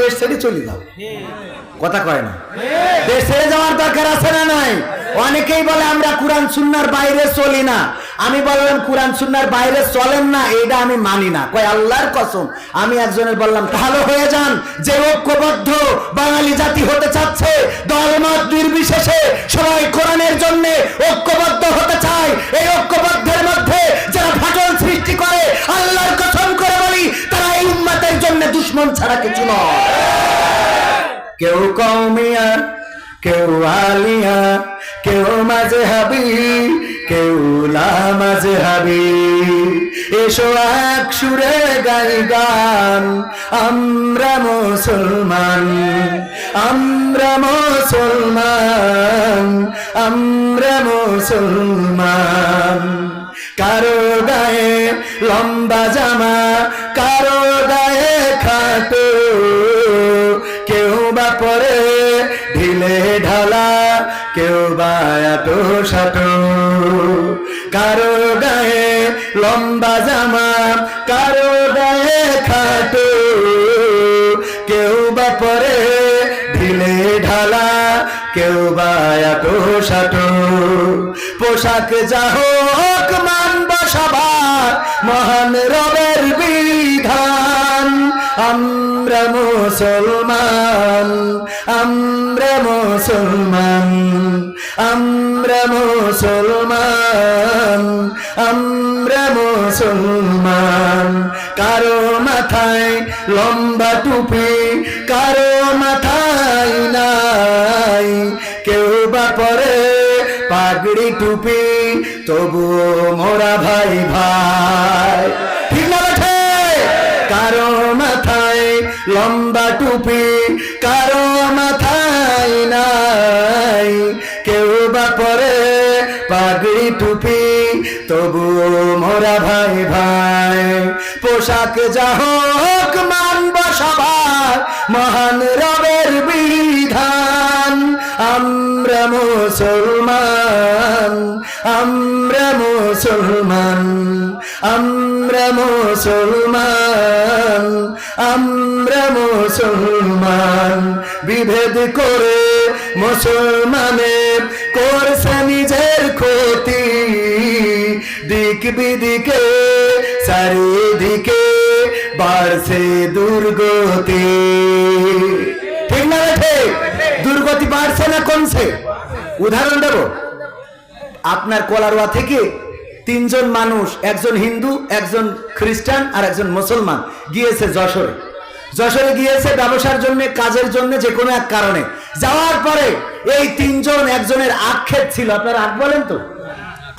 দেশ ছেড়ে চলে যাও। কথা কয় না। দেশ ছেড়ে যাওয়ার দরকার আছে না নাই? অনেকেই বলে আমরা কোরআন সুন্নার বাইরে চলি না। আমি বললাম, কোরআন সুন্নার বাইরে চলেন না এটা আমি মানি না। কয় আল্লাহর কসম, আমি একজনের বললাম ভালো হয়ে যান, যে ঐক্যবদ্ধ বাঙালি জাতি হতে চাচ্ছে, দলমত নির্বিশেষে সবাই কোরআনের জন্য ঐক্যবদ্ধ হতে চায়। এই ঐক্যবদ্ধের মধ্যে যারা ফাটল সৃষ্টি করে, আল্লাহর কসম করে বলি, তারা জন্য দুশ্মন ছাড়া কিছু নয়। কেউ কৌমিয়া কেউ আলিয়া, কেউ মাঝে হাবি কেউ মাঝে হাবি এসো এক সুরে গাই গান, আমরা মুসলমান আমরা মুসলমান আমরা মুসলমান। কারও গায়ে লম্বা জামা, কারও গায়ে খাটো, কেউ বা পরে ঢিলে ঢালা, কেউ বা এত সাটো। কারও গায়ে লম্বা জামা, কারও গায়ে খাটো, কেউ বা পরে ঢিলে ঢালা, কেউ বা এত সাটো। পোশাক যা হোক মানব সবার মহান রবের বিধান। আমরা মুসলমান আমরা মুসলমান আমরা মুসলমান আমরা মুসলমান। কারও মাথায় লম্বা টুপি, কারও মাথায় নাই। কেউ বা পরে পাগড়ি টুপি, তবু মোরা ভাই ভাই। ঠিক না কারও মাথায় লম্বা টুপি, কারও মাথায় নাই। কেউ বা পরে পাগড়ি টুপি, তবু মোরা ভাই ভাই। পোশাক যা হোক মানব সবার মহান রবের বিধান। আমরা মুসলমান আমরা মুসলমান আমরা মুসলমান আমরা মুসলমান। বিভেদ করে মুসলমানের করছে নিজের ক্ষতি। দিক বিদিকে, চারিদিকে বাড়ছে দুর্গতি। দুর্গতি বাড়ছে না কমছে? উদাহরণ দেব। আপনার কলারোয়া থেকে তিনজন মানুষ, একজন হিন্দু, একজন খ্রিস্টান আর একজন মুসলমান গিয়েছে যশোরে। যশোরে গিয়েছে ব্যবসার জন্য, কাজের জন্য, যে কোনো এক কারণে। যাওয়ার পরে এই তিনজন একজনের আক্ষেপ ছিল। আপনারা আখ বলেন তো?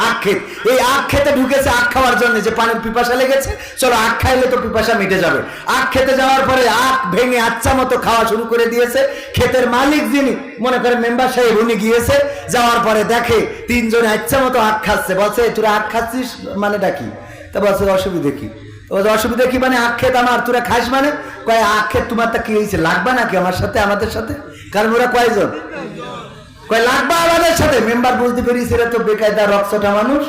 আক্ষেপ। এই আখ খেতে ঢুকেছে আখ খাওয়ার জন্য যে পানির পিপাসা লেগেছে, চলো আখ খাইলে তো পিপাসা মিটে যাবে। আখ খেতে যাওয়ার পরে আখ ভেঙে আচ্ছা মতো খাওয়া শুরু করে দিয়েছে। ক্ষেতের মালিক যিনি, মনে করে মেম্বার সাহেব, উনি গিয়েছে। যাওয়ার পরে দেখে তিনজনে আচ্ছা মতো আখ খাচ্ছে। বলছে, তোরা আখ খাচ্ছিস মানে ডাকি তা বলছে, অসুবিধে কি? অসুবিধা কি মানে আখ খেত আমার? তোরা খাস মানে? কয়, আখ খেত তোমার তা কি হয়েছে লাগবে নাকি আমার সাথে, আমাদের সাথে? কারণ ওরা কয়জন? কয়, লাগবে আমাদের সাথে? মেম্বার বুঝতে পেরেছি, এরা তো বেকায়দা রক্তটা মানুষ।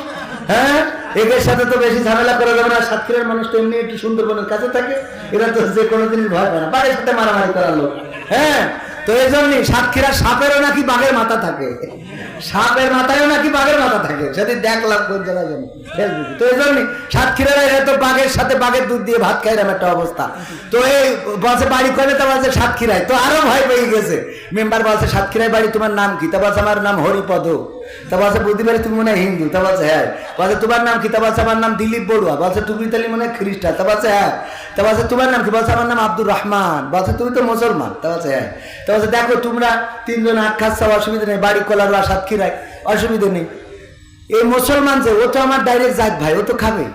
হ্যাঁ? এদের সাথে তো বেশি ঝামেলা করা যাবে না। সাতক্ষীরার মানুষ তো এমনি একটু সুন্দরবনের কাছে থাকে। এরা তো যে কোনো দিন ভয় পায় না। বাড়ির সাথে মারামারি করার হ্যাঁ? তো এই জন্যই সাতক্ষীরা সাপেরও নাকি বাঘের মাথা থাকে। সাপের মাথায়ও নাকি বাঘের মাথা থাকে। সেদিন দেখলাম কোন জায়গায় জানি। ফেসবুকে তো এই জন্যই সাতক্ষীরা তো বাঘের সাথে বাঘের দুধ দিয়ে ভাত খাই একটা অবস্থা। তো এই বলছে, বাড়ি করে তো বলছে, সাতক্ষীরায়। তো আরও ভয় পেয়ে গেছে। মেম্বার বলছে, সাতক্ষীরায় বাড়ি তোমার নাম কি? তা বলছে, আমার নাম হরিপদ। তা বলছে তুমি মনে হয় হিন্দু তা বলছে হ্যাঁ বলছে তোমার নাম কি তা বলছে আমার নাম দিলীপ বড়ুয়া বলছে তুমি তাহলে মনে হয় খ্রিস্টান তা বলছে হ্যাঁ তা বলছে তোমার নাম কি বলছে আমার নাম আব্দুর রহমান বলছে তুমি তো মুসলমান তা বলছে হ্যাঁ তা বলছে দেখো তোমরা তিনজন অসুবিধা নেই বাড়ি কলার বা নেই এই মুসলমান যে ও তো আমার ডাইরেক্ট জাত ভাই ও তো খাবে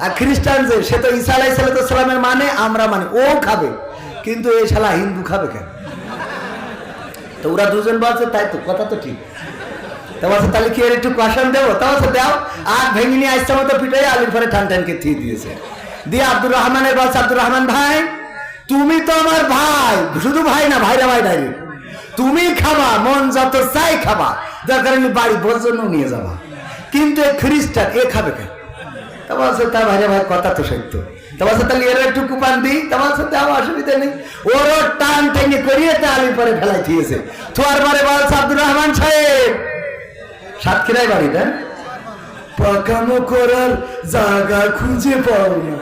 আর খ্রিস্টান যে সে তো ঈসা আলাই মানে আমরা মানে ও খাবে কিন্তু এই শালা হিন্দু খাবে কেন তো ওরা দুজন বলছে তাই তো কথা তো ঠিক তাহলে কি একটু দেবো? আর ভেঙে নিয়ে আসছে মতো আলুর টান টানকে থিয়ে দিয়েছে। দিয়ে আব্দুর রহমানের আব্দুর রহমান ভাই, তুমি তো আমার ভাই। শুধু ভাই না, ভাইরা ভাই তুমি খাবা, মন যত চাই খাবা। দরকার হলে বাড়ি নিয়ে যাবা। কিন্তু এ খ্রিস্টান, এ খাবে কেন ভাইরা ভাই কথা তো সত্য। সাথে এর একটু কুপান দিই? অসুবিধা নেই। ওরও টান টেনে করিয়ে তা পরে ফেলাই দিয়েছে। তোমার পরে বলছে আব্দুর রহমান সাহেব সাতক্ষীরাই বাড়ি না? পাকামো করার জায়গা খুঁজে পাও না।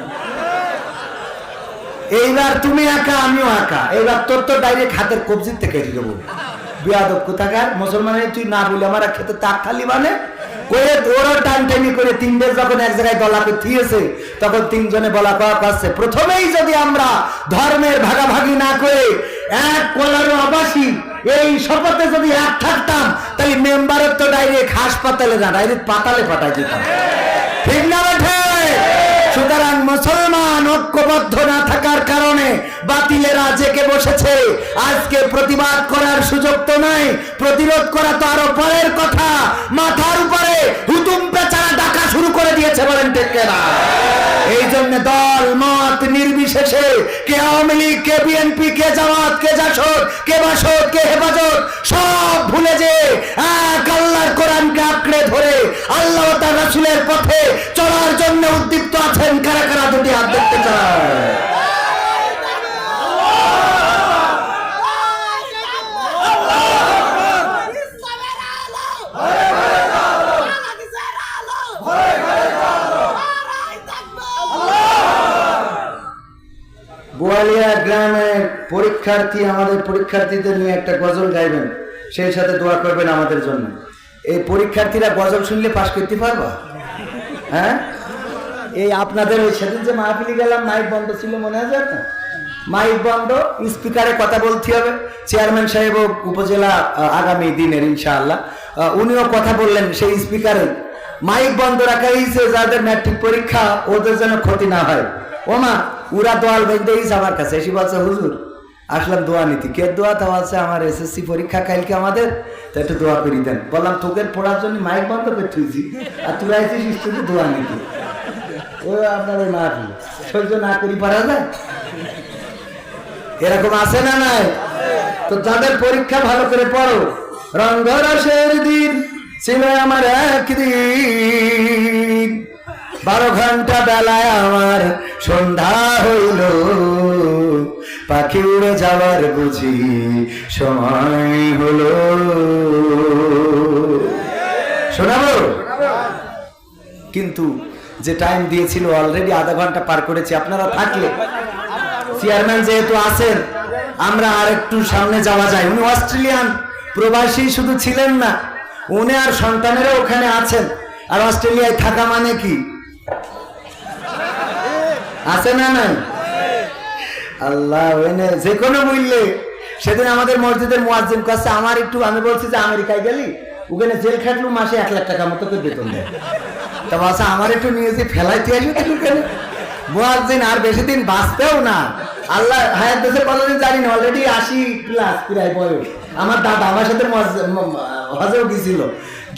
এইবার তুমি একা, আমিও একা। এইবার তোর তো ডাইরেক্ট হাতের কবজির থেকে দেবো বিয়াদব কোথাকার? তুই না বলে আমার খেতে তাক খালি মানে? করে করে যখন এক জায়গায় থিয়েছে তখন তিনজনে বলা কয়া করছে, প্রথমেই যদি আমরা ধর্মের ভাগাভাগি না করে এক কলার আবাসী এই শপথে যদি এক থাকতাম, তাহলে মেম্বারের তো ডাইরেক্ট হাসপাতালে না ডাইরেক্ট পাতালে পাঠাই দিতাম। ঠিক না সুতরাং মুসলমান ঐক্যবদ্ধ না থাকার কারণে বাতিলেরা জেকে বসেছে। আজকে প্রতিবাদ করার সুযোগ তো নাই, প্রতিরোধ করা তো আরও পরের কথা। মাথার উপরে হুতুম ডাকা শুরু করে দিয়েছে বলেন টেকেরা এই জন্য দল, মত নির্বিশেষে কে আওয়ামী লীগ, কে বিএনপি, কে জামাত, কে জাসদ, কে বাসদ, কে হেফাজত, সব ভুলে যে এক আল্লাহর কোরআনকে আঁকড়ে ধরে আল্লাহ তার রাসুলের পথে চলার জন্য উদ্দীপ্ত আছেন কারা কারা? দুটি হাত দেখতে চায় পরীক্ষার্থী আমাদের পরীক্ষার্থীদের নিয়ে একটা গজল গাইবেন। সেই সাথে দোয়া করবেন আমাদের জন্য। এই পরীক্ষার্থীরা গজল শুনলে পাশ করতে পারবা? হ্যাঁ? এই আপনাদের ওই সেদিন যে মাহফিলি গেলাম মাইক বন্ধ ছিল, মনে আছে আপনার? মাইক বন্ধ স্পিকারে কথা বলতে হবে। চেয়ারম্যান সাহেব উপজেলা আগামী দিনের, ইনশাআল্লাহ। উনিও কথা বললেন সেই স্পিকারে মাইক বন্ধ রাখা হয়েছে, যাদের ম্যাট্রিক পরীক্ষা, ওদের যেন ক্ষতি না হয়। ওমা উরা দোয়াল বেঁধে আমার কাছে। এসে বলছে, হুজুর আসলাম দোয়া নিতি। কে দোয়া? তো আছে আমার এসএসসি পরীক্ষা কালকে আমাদের, তো একটু দোয়া করি দেন। বললাম তোকে পড়ার জন্য মাইক বন্ধ করে তুইছি আর তুই আইছিস স্টুডেন্ট দোয়া নিতি। ও, আপনার ওই মাহফিল। সহ্য না করি, পারা যায়? এরকম আছে না নাই? তো যাদের পরীক্ষা ভালো করে পড়ো রঙ্গরসের দিন ছিল আমার একদিন। বারো ঘণ্টা বেলায় আমার সন্ধ্যা হইল। পাখি উড়ে যাওয়ার বুঝি সময় হলো। শোনাবো? কিন্তু যে টাইম দিয়েছিল অলরেডি আধা ঘণ্টা পার করেছি, আপনারা থাকলে। চেয়ারম্যান যেহেতু আছেন, আমরা আর একটু সামনে যাওয়া যায়। উনি অস্ট্রেলিয়ান, প্রবাসী, শুধু ছিলেন না, উনি আর সন্তানেরা ওখানে আছেন। আর অস্ট্রেলিয়ায় থাকা মানে কি? আছে না নাই? আল্লাহ যে কোনো মূল্যে। সেদিন আমাদের মসজিদের মুয়াজ্জিন কাছে আমার একটু, আমি বলছি যে আমেরিকায় গেলি, ওখানে জেল খাটলু, মাসে এক লাখ টাকা মতো করে বেতন দেয়। তা বলছে, আমার একটু নিয়ে যে ফেলাইতে আসবে ওখানে? মুয়াজ্জিন, আর বেশি দিন বাঁচতেও না। আল্লাহ, হায়াত দেশে কতদিন জানি না অলরেডি আশি প্লাস প্রায় বয়স। আমার দাদা, আমার সাথে হজেও গেছিল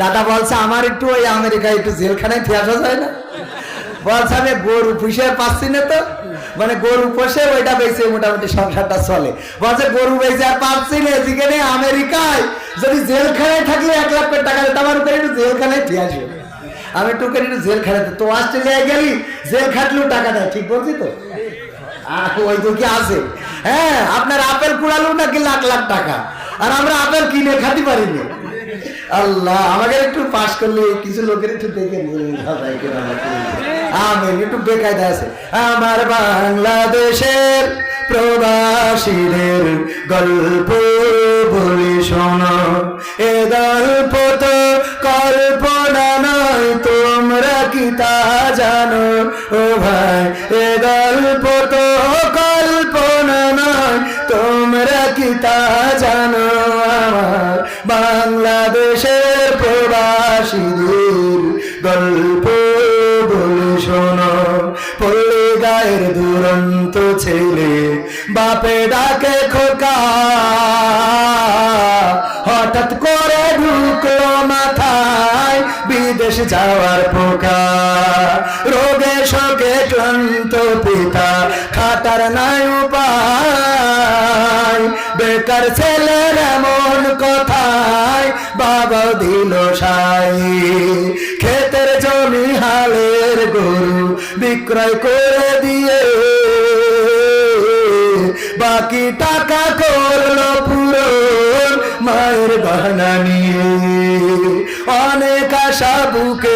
দাদা বলছে, আমার একটু ওই আমেরিকায় একটু জেলখানায় ফিরে আসা যায় না। বলছে, আমি গরু পুষে পাচ্ছি না তো। মানে গরু পোষে ওইটা বেঁচে মোটামুটি সংসারটা চলে। বলছে, গরু বেঁচে আর পাচ্ছি না যেখানে আমেরিকায় যদি জেলখানায় থাকলে এক লাখ করে টাকা দিতে, আমার উপরে একটু জেলখানায় ঠিক আসবে। আমি একটু করে একটু জেল খাটাতে তো অস্ট্রেলিয়ায় গেলি, জেল খাটলেও টাকা দেয় ঠিক বলছি তো? ওই তো কি আছে? হ্যাঁ আপনার আপেল কুড়ালো নাকি লাখ লাখ টাকা। আর আমরা আপেল কিনে খাতে পারিনি। আল্লাহ, আমাকে একটু পাস করলে কিছু লোকের একটু দেখে। আমিন, একটু আছে। আমার বাংলাদেশের প্রবাসীদের গল্প বলি শোনো। এ গল্প তো কল্পনা নয়, তোমরা কি তা জানো? ও ভাই, এ গল্প তো কল্পনা নয়, তোমরা কি তা জানো? আমার বাংলাদেশের প্রবাসীদের গল্প বলে শোনো। গায়ের দুরন্ত ছেলে বাপে ডাকে খোকা। হঠাৎ করে ঢুকলো মাথায় বিদেশ যাওয়ার পোকা। রোগে শোকে ক্লান্ত পিতা খাটার নাই উপায়। বেকার ছেলের এমন কথায় বাবা দিল সাই। ক্ষেতের জমি হালের গরু বিক্রয় করে দিয়ে। বাকি টাকা করল পুরো মায়ের গহনা নিয়ে। অনেক আশা বুকে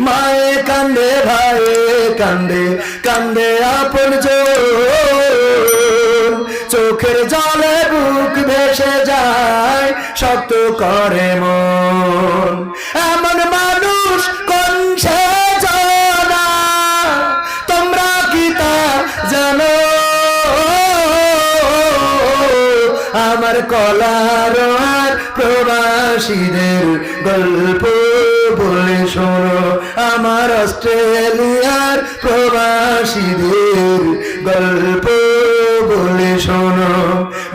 মায়ে কান্দে ভাইয়ে কান্দে কান্দে আপন। চোখের জলে বুক ভেসে যায়, শক্ত করে মন। এমন মানুষ কোন তোমরা কি তা জানো? আমার কলার প্রবাসীদের গল্প অস্ট্রেলিয়ার প্রবাসীদের গল্প বলে শোনো।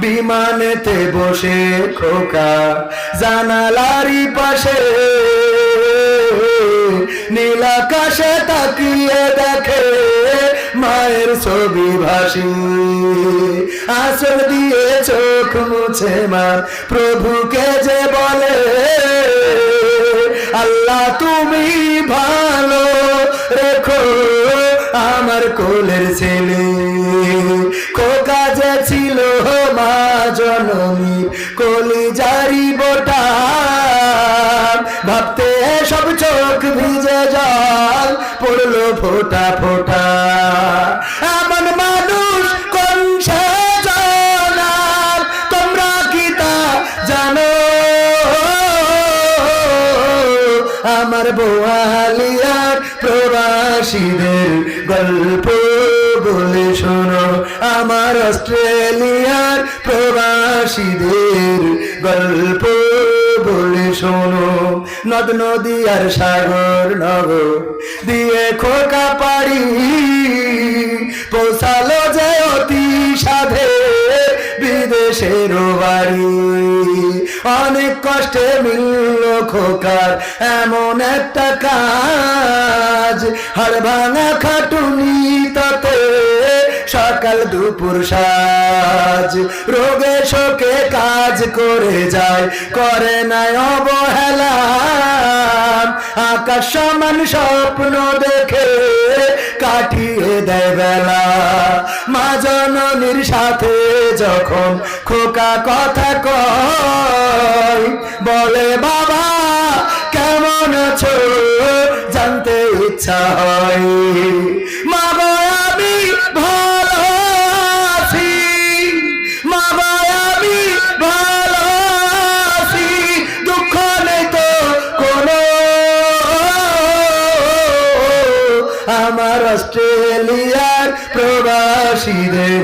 বিমানেতে বসে খোকা জানালারি পাশে। নীলাকাশে তাকিয়ে দেখে মায়ের ছবি ভাসি। আসর দিয়ে চোখ মুছে মা, প্রভুকে যে বলে, আল্লাহ তুমি ভালো আমার কোলের ছেলে। খোকা যে ছিল মা জননী কলি জারি বোটা। ভাবতে সব চোখ ভিজে জল, পড়ল ফোটা ফোটা। এমন মানুষ কোন তোমরা কি তা জানো? আমার বোয়ালিয়ার প্রবাসীদের গল্প বলে শোনো। আমার অস্ট্রেলিয়ার প্রবাসীদের গল্প বলে শোনো। নদ, নদী আর সাগর, নগর দিয়ে খোকা পারি পোষালো যে অতি সাধে বিদেশের বাড়ি। অনেক কষ্টে মিলল খোকার, এমন একটা কাজ। হাড় ভাঙা খাটুনি, তাতে সকাল দুপুর সাজ। রোগে শোকে কাজ করে যায়, করে নাই অবহেলা। আকাশ সমান স্বপ্ন দেখে কাটিয়ে দেয় বেলা। মা জননীর সাথে যখন খোকা কথা কয় বলে, বাবা, কেমন আছো? জানতে ইচ্ছা হয়। মা আমি ভালো আছি। মা আমি ভালো আছি। দুঃখ নেই তো কোনো। আমার অস্ট্রেলিয়ার প্রবাসীদের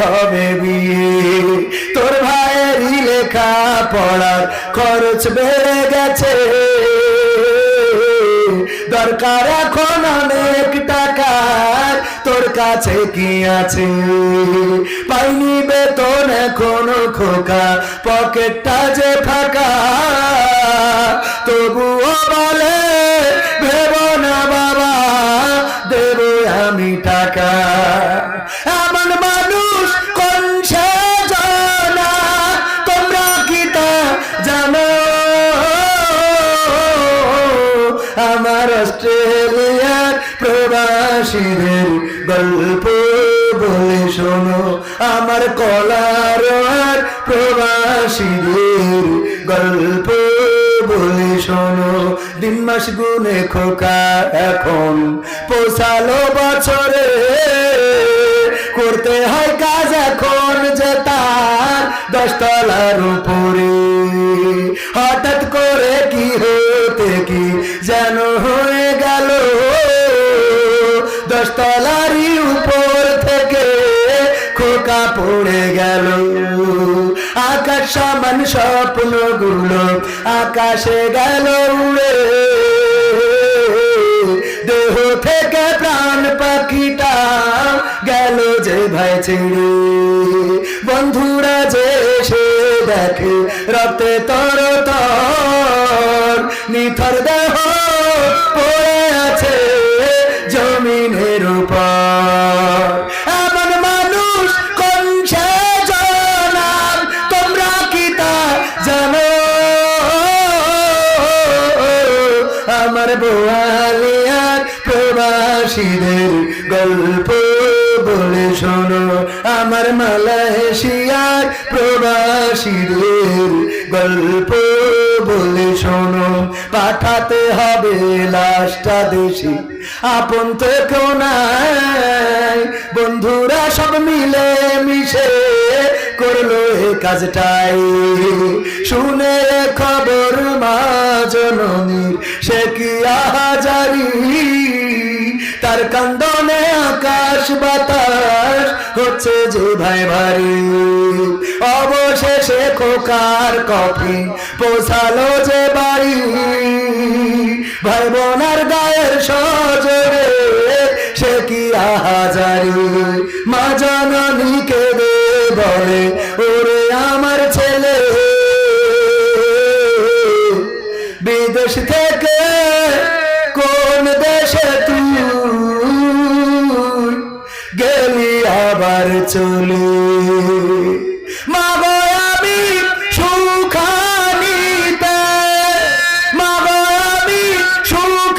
হবে বিয়ে। তোর ভাইয়েরই লেখা পড়ার খরচ বেড়ে গেছে। দরকার এখন অনেক টাকার তোর কাছে কি আছে? পাইনি বেতন এখনও খোকা, পকেটটা যে ফাঁকা, তবুও বলে প্রবাসীদের গল্প বলে শোনো। আমার কলার প্রবাসীদের গল্প বলে শোনো। দিন মাস গুনে খোকা এখন, পোষালো বছরে। করতে হয় কাজ এখন যে তার দশতলার উপরে। হঠাৎ করে কি হতে কি যেন হয়ে খোকা পড়ে গেল। আকাশ সমান স্বপ্নগুলো আকাশে গেল উড়ে। দেহ থেকে প্রাণ পাখিটা গেল যে ভাই ছেড়ে। বন্ধুরা যে এসে দেখে রক্তে তর তর নিথর দেহ বোয়ালিয়ার প্রবাসীদের গল্প বলে শোনো। আমার মালয়েশিয়ার প্রবাসীদের গল্প বলে শোনো। পাঠাতে হবে লাশটা দেশি, আপন তো কেউ নাই। বন্ধুরা সব মিলে মিশে কাজটাই। শুনে খবর মা জননীর সে কি আহাজারি? তার কান্দনে আকাশ বাতাস হচ্ছে যে ভাই ভারী। অবশেষে খোকার কফি পোষালো যে বাড়ি। ভাই বোনার গায়ের সজরে সে কি আহাজারি? মা জননীকে দে বলে চলে। মাগো আমি সুখানিতে মাগো আমি সুখ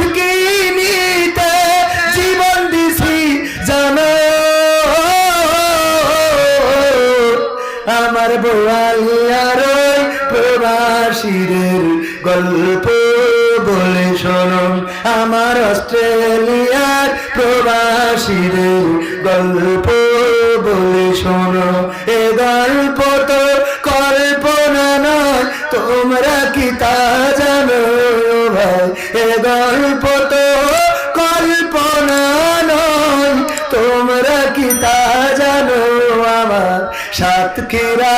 জীবন দিছি জানো। আমার বোয়ালিয়ার প্রবাসীদের গল্প বলে আমার অস্ট্রেলিয়ার প্রবাসীদের গল্প সাতক্ষীরার